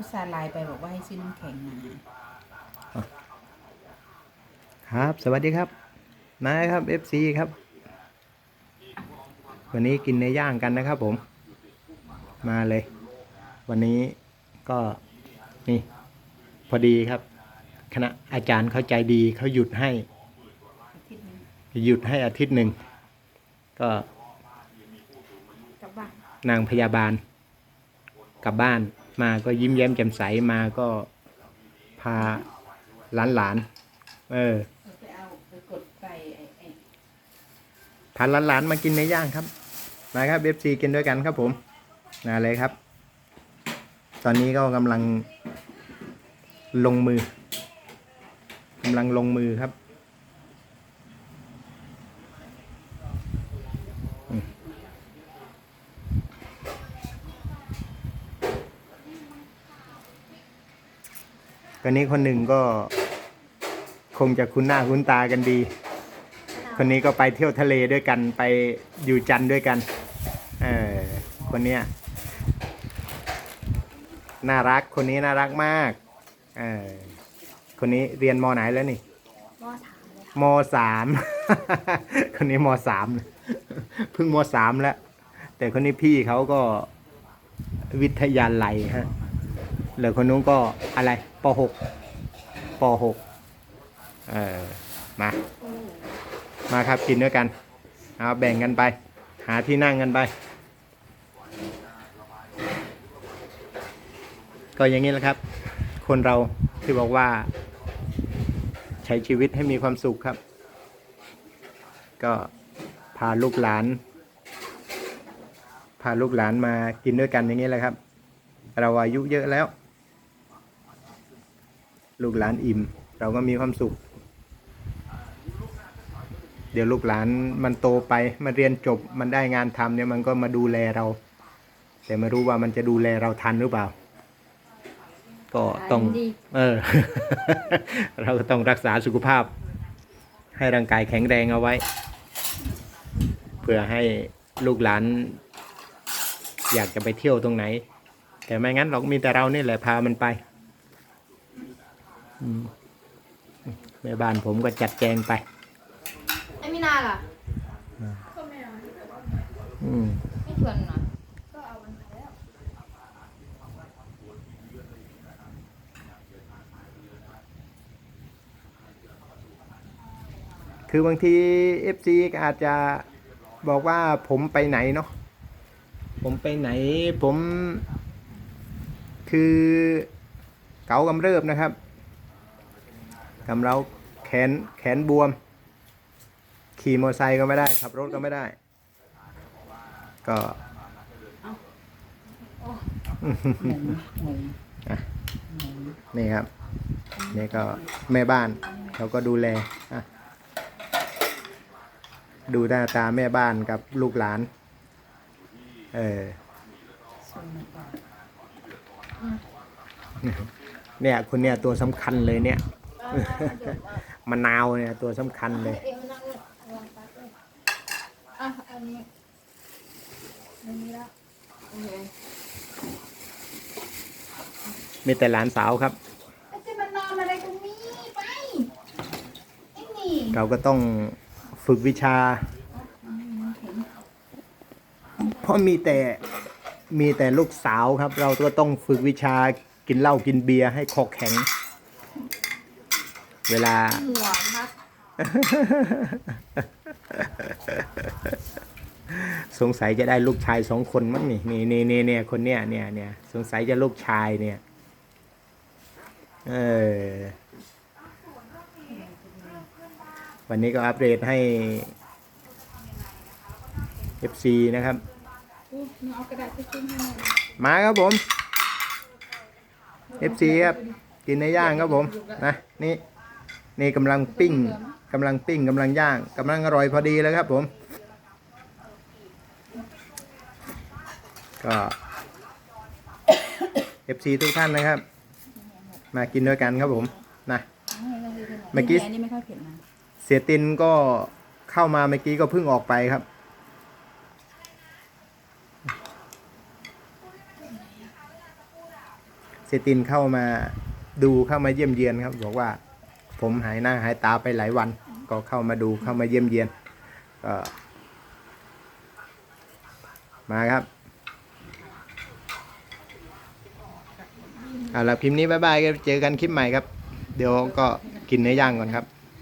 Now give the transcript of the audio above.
อุตส่าห์ไลน์ไปบอกว่าให้ซื้อน้ำแข็งมาครับ สวัสดีครับนะครับ FC ครับ วันนี้กินเนื้อย่างกันนะครับผม มาเลย วันนี้ก็นี่ พอดีครับ คณะอาจารย์เขาใจดีเขาหยุดให้อาทิตย์นึงหยุดให้อาทิตย์หนึ่ง ก็กลับบ้านนางพยาบาลกลับบ้าน มาก็ยิ้มแย้มแจ่มใสมาก็พาหลานหลานๆเออเอาไปเอาไปกดไปไอ้ไอ้พาหลานๆมากินในย่างครับมาครับเบฟซีกินด้วยกันครับผมมาเลยครับ ตอนนี้ก็กำลังลงมือกำลังลงมือครับ คนนี้คนหนึ่งก็คงจะคุ้นหน้าคุ้นตากันดี คนนี้ก็ไปเที่ยวทะเลด้วยกันไปอยู่จันทร์ด้วยกัน เออคนเนี้ยน่ารักคนนี้น่ารักมาก เออคนนี้เรียนมไหนแล้วนี่มสามเลยค่ะมสามคนนี้มสามเพิ่งมสามแล้ว แต่คนนี้พี่เขาก็วิทยาลัยฮะ แล้วคนนู้นก็อะไรปหกปหกเออมา มาครับกินด้วยกันเอาแบ่งกันไป หาที่นั่งกันไป ก็อย่างนี้แหละครับ คนเราที่บอกว่า ใช้ชีวิตให้มีความสุขครับ ก็พาลูกหลาน พาลูกหลานมากินด้วยกันอย่างนี้แหละครับ เราอายุเยอะแล้ว ลูกหลานอิ่ม เราก็มีความสุข เดี๋ยวลูกหลานมันโตไปมันเรียนจบมันได้งานทำเนี่ยมันก็มาดูแลเรา แต่ไม่รู้ว่ามันจะดูแลเราทันหรือเปล่า ก็ต้องดีเออ เราก็ต้องรักษาสุขภาพ ให้ร่างกายแข็งแรงเอาไว้ เพื่อให้ลูกหลาน อยากจะไปเที่ยวตรงไหน แต่ไม่งั้นเราก็มีแต่เรานี่แหละพามันไปอืม แม่บ้านผมก็จัดแจงไปไอ้มินาล่ะอืมไม่ชวนหน่อยก็เอามันไปแล้วคือบางที FC ก็อาจจะบอกว่าผมไปไหนเนาะผมไปไหนผมคือเกากำเริบนะครับ กำเราแขนแขนบวม ขี่มอเตอร์ไซค์ก็ไม่ได้ ขับรถก็ไม่ได้ ก็นี่ครับ นี่ก็แม่บ้านเขาก็ดูแลดูหน้าตาแม่บ้านกับลูกหลาน เออเนี่ยคนเนี่ยตัวสำคัญเลยเนี่ย มะนาวเนี่ยตัวสำคัญเลยเองมานั่งเลยวางตักเลยอะอันนี้อันนี้แล้วโอเคมีแต่หลานสาวครับแล้วจะมานอนอะไรตรงนี้ไปไอ้นี่เราก็ต้องฝึกวิชา เพราะมีแต่มีแต่ลูกสาวครับ เราก็ต้องฝึกวิชากินเหล้ากินเบียร์ให้คอแข็ง เวลา หัวพักสงสัยจะได้ลูกชายสองคนมั้งนี่นี่นี่นี่เนี่ยคนเนี้ยเนี่ยเนี่ยสงสัยจะลูกชายเนี่ย เออ วันนี้ก็อัปเดตให้ FC นะครับอู้หนูเอากระดาษไปจิ้มให้หน่อยมาครับผม FC ครับกินในย่างครับผมนะนี่ นี่กำลังปิ้งกำลังปิ้งกำลังย่างกำลังอร่อยพอดีเลยครับผม ก็ FC ทุกท่านนะครับ มากินด้วยกันครับผมนะเมื่อกี้อันนี้ไม่ค่อยเผ็ดนะเสียตินก็เข้ามาเมื่อกี้ก็เพิ่งออกไปครับสเซตินเข้ามาดูเข้ามาเยี่ยมเยียนครับ บอกว่า ผมหายหน้าหายตาไปหลายวัน ก็เข้ามาดูเข้ามาเยี่ยมเยียนก็มาครับเอาละพิมพ์นี้บายบายเจอกันคลิปใหม่ครับ เดี๋ยวก็กินเนื้อย่างก่อนครับ